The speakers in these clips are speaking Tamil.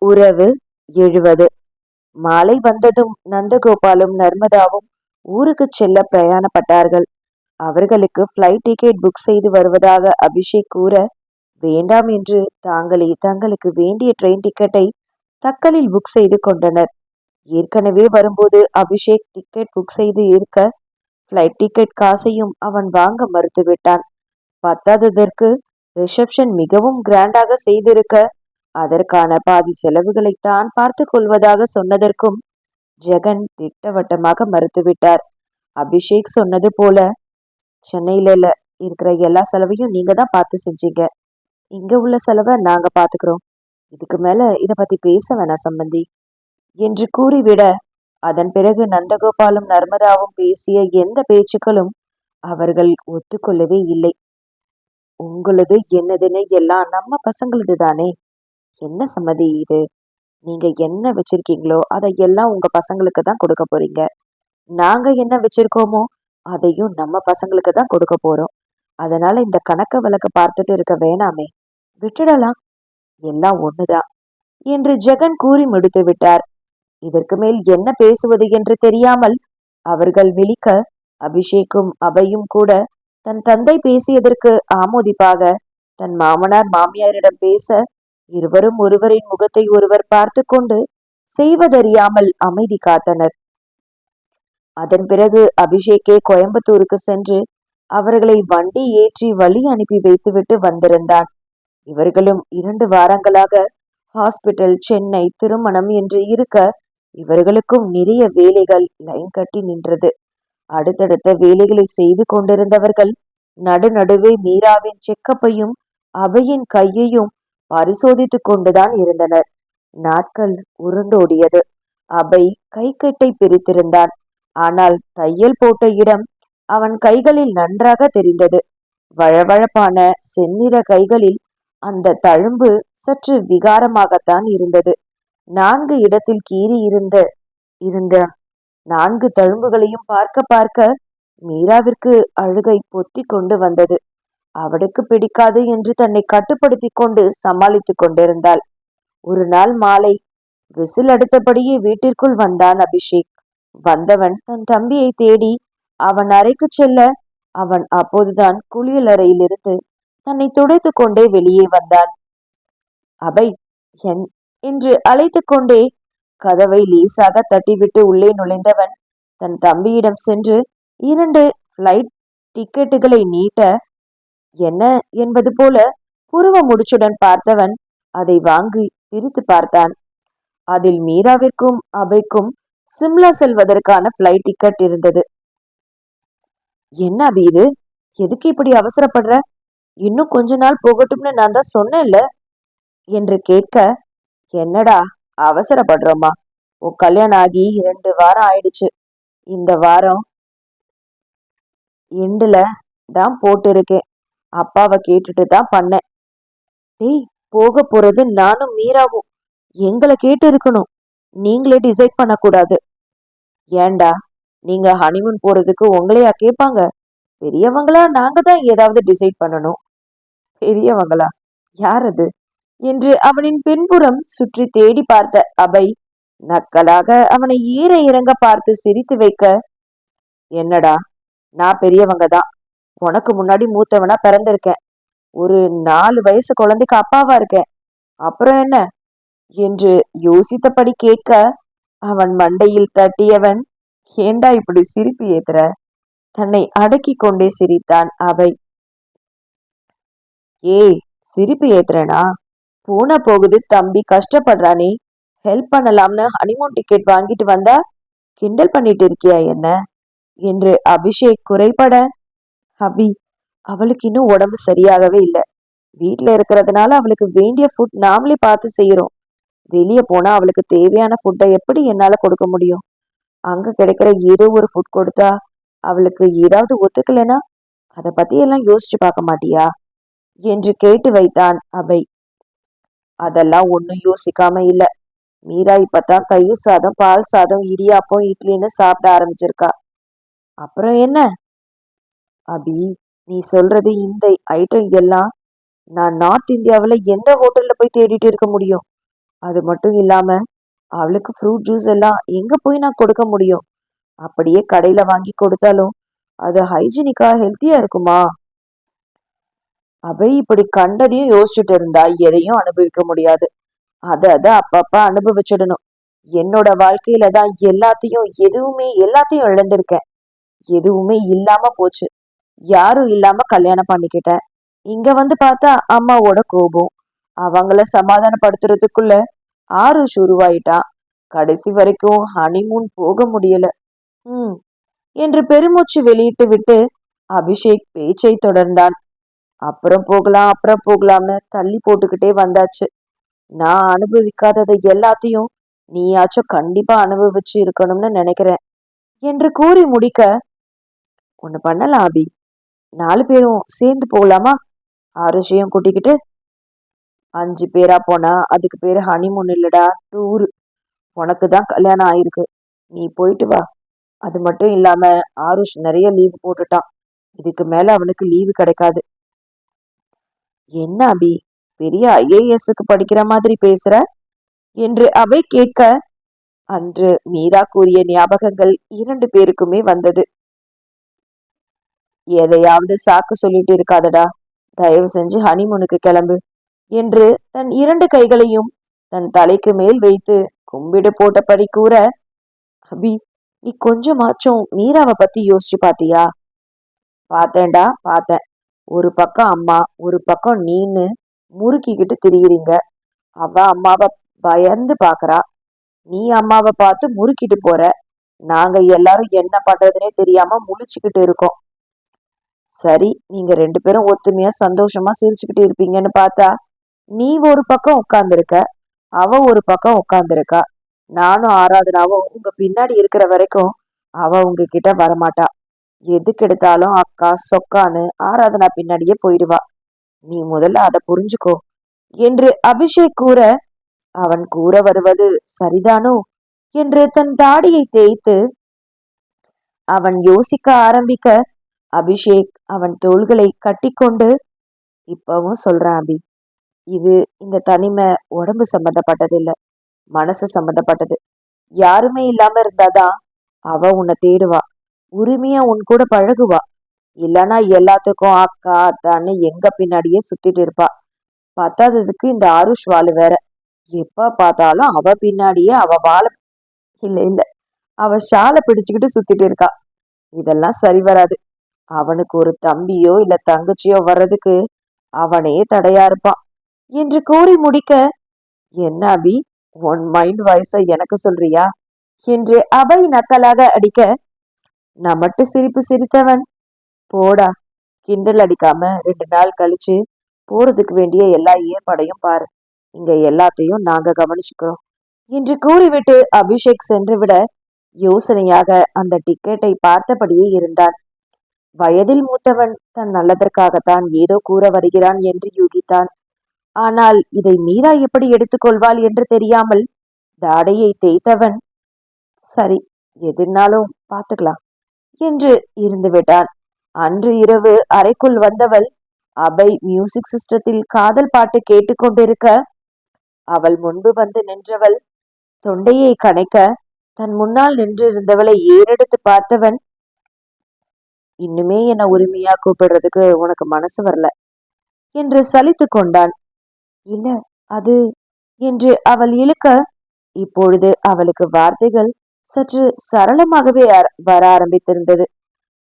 உறவு எழுவது. மாலை வந்ததும் நந்தகோபாலும் நர்மதாவும் ஊருக்கு செல்ல பிரயாணப்பட்டார்கள். அவர்களுக்கு ஃப்ளைட் டிக்கெட் புக் செய்து வருவதாக அபிஷேக் கூற வேண்டாம் என்று தாங்களே தங்களுக்கு வேண்டிய ட்ரெயின் டிக்கெட்டை தக்கலில் புக் செய்து கொண்டனர். ஏற்கனவே வரும்போது அபிஷேக் டிக்கெட் புக் செய்து இருக்க ஃப்ளைட் டிக்கெட் காசையும் அவன் வாங்க மறுத்துவிட்டான். பத்தாததற்கு ரிசப்ஷன் மிகவும் கிராண்டாக செய்திருக்க அதற்கான பாதி செலவுகளை தான் பார்த்து கொள்வதாக சொன்னதற்கும் ஜெகன் திட்டவட்டமாக மறுத்துவிட்டார். அபிஷேக் சொன்னது போல சென்னையில இருக்கிற எல்லா செலவையும் நீங்க தான் பார்த்து செஞ்சீங்க. இங்க உள்ள செலவை நாங்க பார்த்துக்கிறோம். இதுக்கு மேல இதை பத்தி பேச வேணாம் சம்பந்தி என்று கூறிவிட அதன் பிறகு நந்தகோபாலும் நர்மதாவும் பேசிய எந்த பேச்சுக்களும் அவர்கள் ஒத்துக்கொள்ளவே இல்லை. உங்களது என்னதுன்னு எல்லாம் நம்ம பசங்களது தானே என்ன சம்மதி இது? நீங்க என்ன வச்சிருக்கீங்களோ அதை எல்லாம் உங்க பசங்களுக்கு தான் கொடுக்க போறீங்க. நாங்க என்ன வச்சிருக்கோமோ அதையும் நம்ம பசங்களுக்கு தான் கொடுக்க போறோம். அதனால இந்த கணக்க விளக்க பார்த்துட்டு இருக்க வேணாமே. விட்டுடலாம். எல்லாம் ஒண்ணுதான். என்று ஜெகன் கூறி முடித்து விட்டார். இதற்கு மேல் என்ன பேசுவது என்று தெரியாமல் அவர்கள் விழிக்க அபிஷேக்கும் அவையும் கூட தன் தந்தை பேசியதற்கு ஆமோதிப்பாக தன் மாமனார் மாமியாரிடம் பேச இருவரும் ஒருவரின் முகத்தை ஒருவர் பார்த்து கொண்டு செய்வதறியாமல் அமைதி காத்தனர். அதன் பிறகு அபிஷேக்கே கோயம்புத்தூருக்கு சென்று அவர்களை வண்டி ஏற்றி வழி அனுப்பி வைத்துவிட்டு வந்திருந்தான். இவர்களும் இரண்டு வாரங்களாக ஹாஸ்பிட்டல் சென்னை திருமணம் என்று இருக்க இவர்களுக்கும் நிறைய வேலைகள் லைன் கட்டி நின்றது. அடுத்தடுத்த வேலைகளை செய்து கொண்டிருந்தவர்கள் நடுநடுவே மீராவின் செக்கப்பையும் அபையின் கையையும் பரிசோதித்துக் கொண்டுதான் இருந்தனர். நாட்கள் உருண்டோடியது. அபை கைக்கட்டை பிரித்திருந்தான். ஆனால் தையல் போட்ட இடம் அவன் கைகளில் நன்றாக தெரிந்தது. வழவழப்பான செந்நிற கைகளில் அந்த தழும்பு சற்று விகாரமாகத்தான் இருந்தது. நான்கு இடத்தில் கீறி இருந்த இருந்த நான்கு தழும்புகளையும் பார்க்க பார்க்க மீராவிற்கு அழுகை பொத்தி கொண்டு வந்தது. அவளுக்கு பிடிக்காது என்று தன்னை கட்டுப்படுத்தி கொண்டு சமாளித்துக் கொண்டிருந்தாள். ஒரு நாள் மாலை விசில் அடுத்தபடியே வீட்டிற்குள் வந்தான் அபிஷேக். வந்தவன் தன் தம்பியை தேடி அவன் அறைக்கு செல்ல அவன் அப்போதுதான் குளியலறையிலிருந்து தன்னை துடைத்து கொண்டே வெளியே வந்தான். அபை என் என்று அழைத்து கொண்டே கதவை லேசாக தட்டிவிட்டு உள்ளே நுழைந்தவன் தன் தம்பியிடம் சென்று இரண்டு ஃப்ளைட் டிக்கெட்டுகளை நீட்ட என்ன? என்பது போல புருவ முடிச்சுடன் பார்த்தவன் அதை வாங்கி பிரித்து பார்த்தான். அதில் மீராவிற்கும் அபைக்கும் சிம்லா செல்வதற்கான ஃப்ளைட் டிக்கெட் இருந்தது. என்ன அபி இது? எதுக்கு இப்படி அவசரப்படுற? இன்னும் கொஞ்ச நாள் போகட்டும்னு நான் தான் சொன்னேன்ல? என்று கேட்க என்னடா அவசரப்படுறோமா? உன் கல்யாணம் ஆகி ரெண்டு வாரம் ஆயிடுச்சு. இந்த வாரம் எண்டுல தான் போட்டிருக்கேன் அப்பாவை கேட்டுட்டு தான் பண்ணேன். டேய் போக போறது நானும் மீராவும். எங்களை கேட்டு இருக்கணும். நீங்களே டிசைட் பண்ணக்கூடாது. ஏன்டா நீங்க ஹனிமூன் போறதுக்கு உங்களையா கேட்பாங்க? பெரியவங்களா நாங்க தான் ஏதாவது டிசைட் பண்ணணும். பெரியவங்களா? யார் அது? என்று அவனின் பின்புறம் சுற்றி தேடி பார்த்த அபை நக்கலாக அவனை ஈர இறங்க பார்த்து சிரித்து வைக்க என்னடா நான் பெரியவங்க தான் உனக்கு முன்னாடி மூத்தவனா பிறந்திருக்கேன். ஒரு நாலு வயசு குழந்தைக்கு அப்பாவா இருக்கேன். அப்புறம் என்ன? என்று யோசித்தபடி கேட்க அவன் மண்டையில் தட்டியவன் ஏண்டா இப்படி சிரிப்பு ஏத்துற? தன்னை அடக்கி கொண்டே சிரித்தான் அவை. ஏய் சிரிப்பு ஏத்துறனா? பூனை போகுது தம்பி கஷ்டப்படுறானே ஹெல்ப் பண்ணலாம்னு ஹனிமூன் டிக்கெட் வாங்கிட்டு வந்தா கிண்டல் பண்ணிட்டு இருக்கியா என்ன? என்று அபிஷேக் குறைபட அபி அவளுக்கு இன்னும் உடம்பு சரியாகவே இல்லை. வீட்டில் இருக்கிறதுனால அவளுக்கு வேண்டிய ஃபுட் நாமளே பார்த்து செய்யறோம் வெளியே போனா அவளுக்கு தேவையான ஃபுட்டை எப்படி என்னால கொடுக்க முடியும்? அங்க கிடைக்கிற ஏதோ ஒரு ஃபுட் கொடுத்தா அவளுக்கு ஏதாவது ஒத்துக்கலைன்னா அதை பத்தி எல்லாம் யோசிச்சு பார்க்க மாட்டியா? என்று கேட்டு வைத்தான் அபை. அதெல்லாம் ஒன்றும் யோசிக்காம இல்ல. மீரா இப்பதான் தயிர் சாதம் பால் சாதம் இடியாப்பம் இட்லின்னு சாப்பிட ஆரம்பிச்சிருக்கா. அப்புறம் என்ன? அபி நீ சொல்றது இந்த ஐட்டம் எல்லாம் நான் நார்த் இந்தியாவில் எந்த ஹோட்டலில் போய் தேடிட்டு இருக்க முடியும்? அது மட்டும் இல்லாமல் அவளுக்கு ஃப்ரூட் ஜூஸ் எல்லாம் எங்கே போய் நான் கொடுக்க முடியும்? அப்படியே கடையில் வாங்கி கொடுத்தாலும் அது ஹைஜீனிக்காக ஹெல்த்தியாக இருக்குமா? அவை இப்படி கண்டதையும் யோசிச்சுட்டு இருந்தா எதையும் அனுபவிக்க முடியாது. அதை அதை அப்பப்ப அனுபவிச்சிடணும். என்னோட வாழ்க்கையில தான் எல்லாத்தையும் எதுவுமே எல்லாத்தையும் இழந்திருக்கேன். எதுவுமே இல்லாம போச்சு. யாரும் இல்லாம கல்யாணம் பண்ணிக்கிட்டேன். இங்க வந்து பார்த்தா அம்மாவோட கோபம். அவங்கள சமாதானப்படுத்துறதுக்குள்ள ஆறுஷ் உருவாயிட்டான் கடைசி வரைக்கும் ஹனிமூன் போக முடியல. ம். என்று பெருமூச்சு வெளியிட்டு விட்டு அபிஷேக் பேச்சை தொடர்ந்தான். அப்புறம் போகலாம் அப்புறம் போகலாம்னு தள்ளி போட்டுக்கிட்டே வந்தாச்சு. நான் அனுபவிக்காததை எல்லாத்தையும் நீயாச்சும் கண்டிப்பா அனுபவிச்சு இருக்கணும்னு நினைக்கிறேன். என்று கூறி முடிக்க ஒன்று பண்ணலாம் அபி. நாலு பேரும் சேர்ந்து போகலாமா? ஆருஷையும் கூட்டிக்கிட்டு. அஞ்சு பேரா போனா அதுக்கு பேரு ஹனிமூன் இல்லடா டூரு உனக்கு தான் கல்யாணம் ஆயிருக்கு. நீ போயிட்டு வா. அது மட்டும் இல்லாம ஆருஷ் நிறைய லீவு போட்டுட்டான். இதுக்கு மேல அவனுக்கு லீவு கிடைக்காது. என்ன அபி? பெரிய ஐஏஎஸ்க்கு படிக்கிற மாதிரி பேசுற? என்று அவை கேட்க. அன்று மீரா கூறிய ஞாபகங்கள் இரண்டு பேருக்குமே வந்தது. எதையாவது சாக்கு சொல்லிட்டு இருக்காதடா. தயவு செஞ்சு ஹனிமூனுக்கு கிளம்பு என்று தன் இரண்டு கைகளையும் தன் தலைக்கு மேல் வைத்து கும்பிடு போட்டபடி கூற அபி நீ கொஞ்சமாச்சும் மீராவை பத்தி யோசிச்சு பாத்தியா? பார்த்தேன்டா பார்த்தேன் ஒரு பக்கம் அம்மா ஒரு பக்கம் நீன்னு முறுக்கிக்கிட்டு திரியிறீங்க. அவ அம்மாவை பயந்து பாக்குறா. நீ அம்மாவை பார்த்து முறுக்கிட்டு போற. நாங்க எல்லாரும் என்ன பண்றதுனே தெரியாம முழிச்சுக்கிட்டு இருக்கோம். சரி நீங்க ரெண்டு பேரும் ஒத்துமையா சந்தோஷமா சிரிச்சுக்கிட்டு இருப்பீங்கன்னு பார்த்தா நீ ஒரு பக்கம் உட்காந்துருக்க அவ ஒரு பக்கம் உட்காந்துருக்கா நானும் ஆராதனாவும் உங்க பின்னாடி இருக்கிற வரைக்கும் அவ உங்ககிட்ட வரமாட்டா. எதுக்கு எடுத்தாலும் அக்கா சொக்கான்னு ஆராதனா பின்னாடியே போயிடுவா. நீ முதல்ல அதை புரிஞ்சுக்கோ என்று அபிஷேக் கூற அவன் கூற வருவது சரிதானோ? என்று தன் தாடியை தேய்த்து அவன் யோசிக்க ஆரம்பிக்க அபிஷேக் அவன் தோள்களை கட்டிக்கொண்டு இப்பவும் சொல்றான் அபி இது இந்த தனிமை உடம்பு சம்பந்தப்பட்டது இல்ல மனசு சம்பந்தப்பட்டது. யாருமே இல்லாம இருந்தாதான் அவ உன்னை தேடுவா உரிமையா உன் கூட பழகுவா. இல்லனா எல்லாத்துக்கும் அக்கா அத்தான்னு எங்க பின்னாடியே சுத்திட்டு இருப்பா. பத்தாததுக்கு இந்த ஆருஷ் வாழு வேற. எப்ப பார்த்தாலும் அவ பின்னாடியே அவ வாழ இல்ல இல்ல அவ ஷாலை பிடிச்சுக்கிட்டு சுத்திட்டு இருக்கா. இதெல்லாம் சரி வராது. அவனுக்கு ஒரு தம்பியோ இல்ல தங்கச்சியோ வர்றதுக்கு அவனே தடையா இருப்பான் என்று கூறி முடிக்க என்ன அபி உன் மைண்ட் வாய்ஸ எனக்கு சொல்றியா? என்று அவை நக்கலாக அடிக்க நமட்டு சிரிப்பு சிரித்தவன். போடா கிண்டல் அடிக்காம ரெண்டு நாள் கழிச்சு போறதுக்கு வேண்டிய எல்லா ஏற்பாடையும் பாரு. இங்க எல்லாத்தையும் நாங்க கவனிச்சுக்கிறோம். என்று கூறிவிட்டு அபிஷேக் சென்று விட யோசனையாக அந்த டிக்கெட்டை பார்த்தபடியே இருந்தான். வயதில் மூத்தவன் தன் நல்லதற்காகத்தான் ஏதோ கூற வருகிறான் என்று யூகித்தான். ஆனால் இதை மீரா எப்படி எடுத்துக்கொள்வாள் என்று தெரியாமல் தாடையை தேய்த்தவன் சரி எதுனாலும் பார்த்துக்கலாம் என்று இருந்து விட்டான். அன்று இரவு அறைக்குள் வந்தவள் அபை மியூசிக் சிஸ்டத்தில் காதல் பாட்டு கேட்டுக்கொண்டிருக்க அவள் முன்பு வந்து நின்றவள் தொண்டையை கணைக்க தன் முன்னால் நின்றிருந்தவளை ஏறெடுத்து பார்த்தவன் இன்னுமே என்னை உரிமையா கூப்பிடுறதுக்கு உனக்கு மனசு வரல என்று சலித்து கொண்டான். இல்ல அது என்று அவள் இழுக்க இப்பொழுது அவளுக்கு வார்த்தைகள் சற்று சரளமாகவே வர ஆரம்பித்திருந்தது.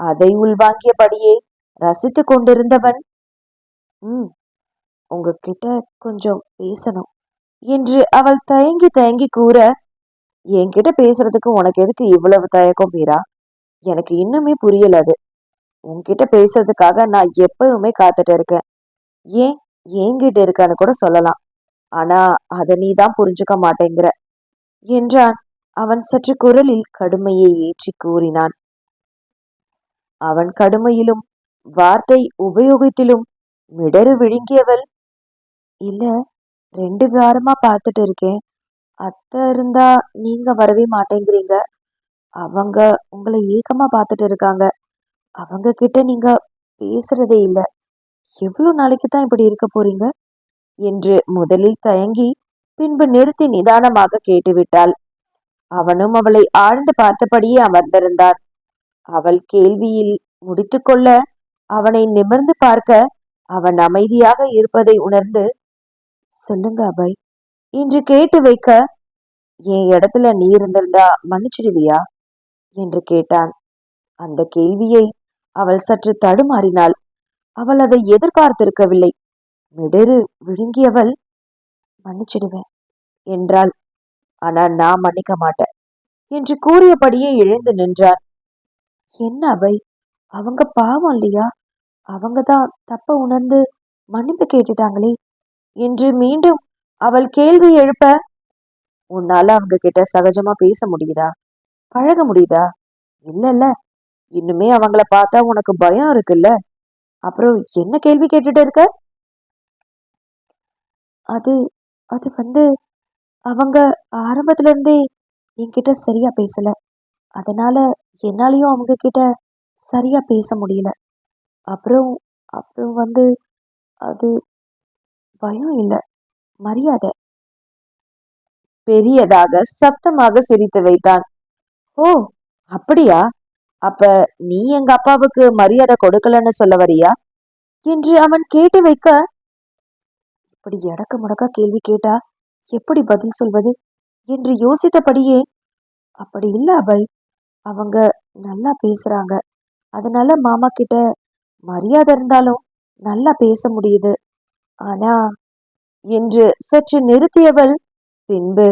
அதை உள்வாங்கியபடியே ரசித்து கொண்டிருந்தவன்? ம் உங்ககிட்ட கொஞ்சம் பேசணும் என்று அவள் தயங்கி தயங்கி கூற என்கிட்ட பேசுறதுக்கு உனக்கு எதுக்கு இவ்வளவு தயக்கம் மீரா? எனக்கு இன்னுமே புரியல அது. உன்கிட்ட பேசுறதுக்காக நான் எப்பவுமே காத்துட்டு இருக்கேன். ஏன்? ஏங்கிட்டு இருக்கான்னு கூட சொல்லலாம். ஆனா அதை நீ தான் புரிஞ்சுக்க மாட்டேங்கிற. என்றான். அவன் சற்று குரலில் கடுமையை ஏற்றி கூறினான். அவன் கடுமையிலும் வார்த்தை உபயோகத்திலும் மிடறு விழுங்கியவள். இல்ல ரெண்டு வாரமா பார்த்துட்டு இருக்கேன். அத்தை இருந்தா நீங்க வரவே மாட்டேங்கிறீங்க. அவங்க உங்களை ஏக்கமா பார்த்துட்டு இருக்காங்க. அவங்க கிட்ட நீங்க பேசுறதே இல்லை. எவ்வளோ நாளைக்கு தான் இப்படி இருக்க போறீங்க? என்று முதலில் தயங்கி பின்பு நிறுத்தி நிதானமாக கேட்டுவிட்டாள். அவனும் அவளை ஆழ்ந்து பார்த்தபடியே அமர்ந்திருந்தான் அவள் கேள்வியில் முடித்துக்கொள்ள அவனை நிமிர்ந்து பார்க்க அவன் அமைதியாக இருப்பதை உணர்ந்து சொல்லுங்க அபய் என்று கேட்டு வைக்க என் இடத்துல நீ இருந்திருந்தா மன்னிச்சிடுவியா? என்று கேட்டான். அந்த கேள்வியை அவள் சற்று தடுமாறினாள். அவள் அதை எதிர்பார்த்திருக்கவில்லை. மிடரு விழுங்கியவள் மன்னிச்சிடுவேன் என்றாள். ஆனா நான் மன்னிக்க மாட்டேன் என்று கூறியபடியே எழுந்து நின்றான். என்ன அவை அவங்க பாவம் இல்லையா? அவங்க தான் தப்ப உணர்ந்து மன்னிப்பு கேட்டுட்டாங்களே என்று மீண்டும் அவள் கேள்வி எழுப்ப உன்னால அவங்க கிட்ட சகஜமா பேச முடியுதா? பழக முடியுதா? இல்ல இல்ல இன்னுமே அவங்கள பார்த்தா உனக்கு பயம் இருக்குல்ல? அப்புறம் என்ன கேள்வி கேட்டுட்டு இருக்க? அது அது வந்து அவங்க ஆரம்பத்துல இருந்தே என்கிட்ட சரியா பேசல. அதனால என்னாலையும் அவங்க கிட்ட சரியா பேச முடியல. அப்புறம் அப்புறம் வந்து அது பயம் இல்லை மரியாதை. பெரியதாக சத்தமாக சிரித்து வைத்தான். ஓ அப்படியா? அப்ப நீ எங்க அப்பாவுக்கு மரியாதை கொடுக்கலன்னு சொல்ல வரியா? என்று அவன் கேட்டு வைக்க இப்படி எடக்க முடக்கா கேள்வி கேட்டா எப்படி பதில் சொல்வது? என்று யோசித்தபடியே அப்படி இல்ல அபய் அவங்க நல்லா பேசுறாங்க. அதனால மாமா கிட்ட மரியாதை இருந்தாலும் நல்லா பேச முடியுது. ஆனா என்று சற்று நிறுத்தியவள் பின்பு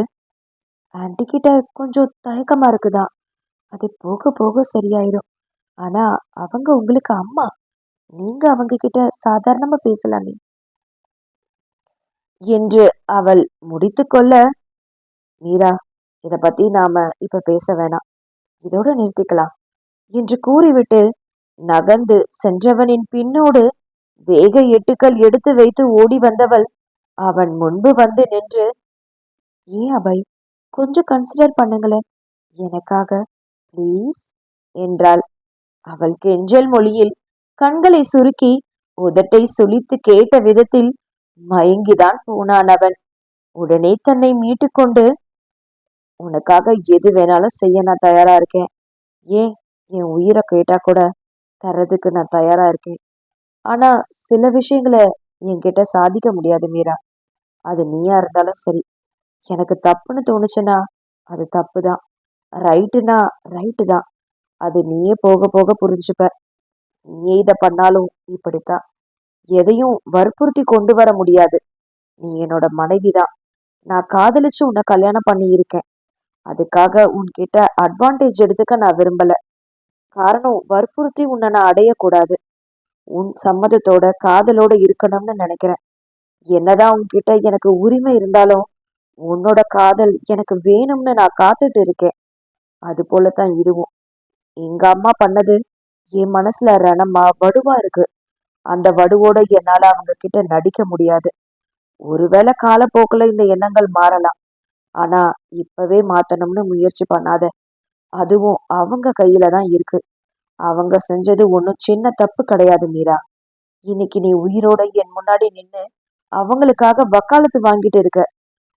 ஆன்டி கிட்ட கொஞ்சம் தயக்கமா இருக்குதான். அது போக போக சரியாயிடும். ஆனா அவங்க உங்களுக்கு அம்மா. நீங்க அவங்க கிட்ட சாதாரணமா பேசலாமே. என்று அவள் முடித்துக்கொள்ள மீரா இத பத்தி நாம இப்ப பேச வேணாம். இதோட நிறுத்திக்கலாம். என்று கூறிவிட்டு நகர்ந்து சென்றவனின் பின்னோடு வேக எட்டுக்கள் எடுத்து வைத்து ஓடி வந்தவள் அவன் முன்பு வந்து நின்று ஏன் அபய் கொஞ்சம் கன்சிடர் பண்ணுங்களேன். எனக்காக ப்ளீஸ் என்றாள். அவள் கெஞ்சல் மொழியில் கண்களை சுருக்கி உதட்டை சுழித்து கேட்ட விதத்தில் மயங்கிதான் போனான் அவன். உடனே தன்னை மீட்டுக்கொண்டு உனக்காக எது வேணாலும் செய்ய நான் தயாரா இருக்கேன். ஏன்? என் உயிரை கேட்டா கூட தர்றதுக்கு நான் தயாரா இருக்கேன். ஆனா சில விஷயங்களை என்கிட்ட சாதிக்க முடியாது மீரா. அது நீயா இருந்தாலும் சரி. எனக்கு தப்புன்னு தோணுச்சுன்னா அது தப்பு தான் ரைட்டுனா ரைட்டு தான். அது நீயே போக போக புரிஞ்சுப்ப. நீயே இதை பண்ணாலும் இப்படித்தான். எதையும் வற்புறுத்தி கொண்டு வர முடியாது. நீ என்னோட மனைவி தான். நான் காதலிச்சு உன்னை கல்யாணம் பண்ணியிருக்கேன். அதுக்காக உன்கிட்ட அட்வான்டேஜ் எடுத்துக்க நான் விரும்பல. காரணம் வற்புறுத்தி உன்னை நான் அடையக்கூடாது. உன் சம்மதத்தோட காதலோட இருக்கணும்னு நினைக்கிறேன். என்னதான் உன்கிட்ட எனக்கு உரிமை இருந்தாலும் உன்னோட காதல் எனக்கு வேணும்னு நான் காத்துட்டு இருக்கேன். அது போல தான் இதுவும். எங்க அம்மா பண்ணது என் மனசுல ரணமா வடுவா இருக்கு. அந்த வடுவோட என்னால அவங்க கிட்ட நடிக்க முடியாது. ஒருவேளை காலப்போக்கில் இந்த எண்ணங்கள் மாறலாம். ஆனா இப்பவே மாத்தணும்னு முயற்சி பண்ணாத. அதுவும் அவங்க கையில தான் இருக்கு. அவங்க செஞ்சது ஒன்றும் சின்ன தப்பு கிடையாது மீரா. இன்னைக்கு நீ உயிரோட என் முன்னாடி நின்று அவங்களுக்காக வக்காலத்து வாங்கிட்டு இருக்க.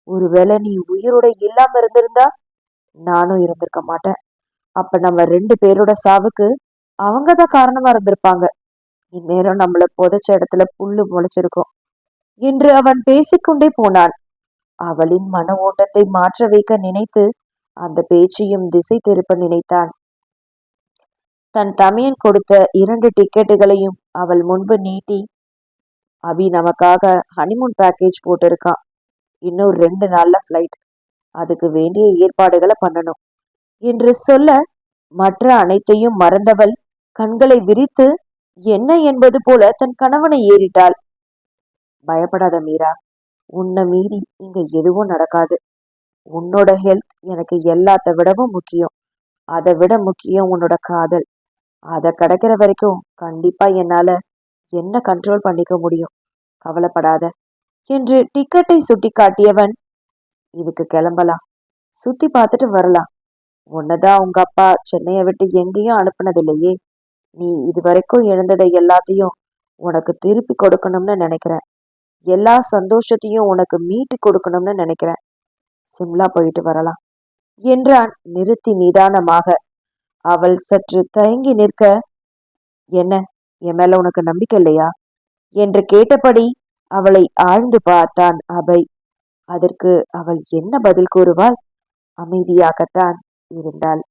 ஒருவேளை நீ உயிரோட இல்லாம இருந்திருந்தா நானும் இருந்திருக்க மாட்டேன். அப்ப நம்ம ரெண்டு பேரோட சாவுக்கு அவங்க தான் காரணமா இருந்திருப்பாங்க. இந்நேரம் நம்மள புதைச்ச இடத்துல புல்லு முளைச்சிருக்கும். என்று அவன் பேசிக்கொண்டே போனான். அவளின் மன ஓட்டத்தை மாற்ற வைக்க நினைத்து அந்த பேச்சையும் திசை திருப்ப நினைத்தான். தன் தமையன் கொடுத்த இரண்டு டிக்கெட்டுகளையும் அவள் முன்பு நீட்டி அபி நமக்காக ஹனிமூன் பேக்கேஜ் போட்டிருக்கான். இன்னும் ரெண்டு நாள்ல ஃப்ளைட் அதுக்கு வேண்டிய ஏற்பாடுகளை பண்ணணும். என்று சொல்ல மற்ற அனைத்தையும் மறந்தவள் கண்களை விரித்து என்ன என்பது போல தன் கணவனை ஏறிட்டாள்? பயப்படாத மீரா உன்னை மீறி இங்க எதுவும் நடக்காது. உன்னோட ஹெல்த் எனக்கு எல்லாத்த விடவும் முக்கியம். அதை விட முக்கியம் உன்னோட காதல். அதை கிடைக்கிற வரைக்கும் கண்டிப்பா என்னால என்ன கண்ட்ரோல் பண்ணிக்க முடியும்? கவலைப்படாத. என்று டிக்கெட்டை சுட்டி காட்டியவன் இதுக்கு கிளம்பலாம். சுத்தி பார்த்துட்டு வரலாம். உன்னதான் உங்க அப்பா சென்னையை விட்டு எங்கேயும் அனுப்புனதில்லையே. நீ இது வரைக்கும் எழுந்ததை எல்லாத்தையும் உனக்கு திருப்பி கொடுக்கணும்னு நினைக்கிறேன். எல்லா சந்தோஷத்தையும் உனக்கு மீட்டு கொடுக்கணும்னு நினைக்கிறேன். சிம்லா போயிட்டு வரலாம். என்றான் நிறுத்தி நிதானமாக. அவள் சற்று தயங்கி நிற்க என்ன என் மேல உனக்கு நம்பிக்கை இல்லையா? என்று கேட்டபடி அவளை ஆழ்ந்து பார்த்தான் அபய். அதற்கு அவள் என்ன பதில் கூறுவாள்? அமைதியாகத்தான் இருந்தாள்.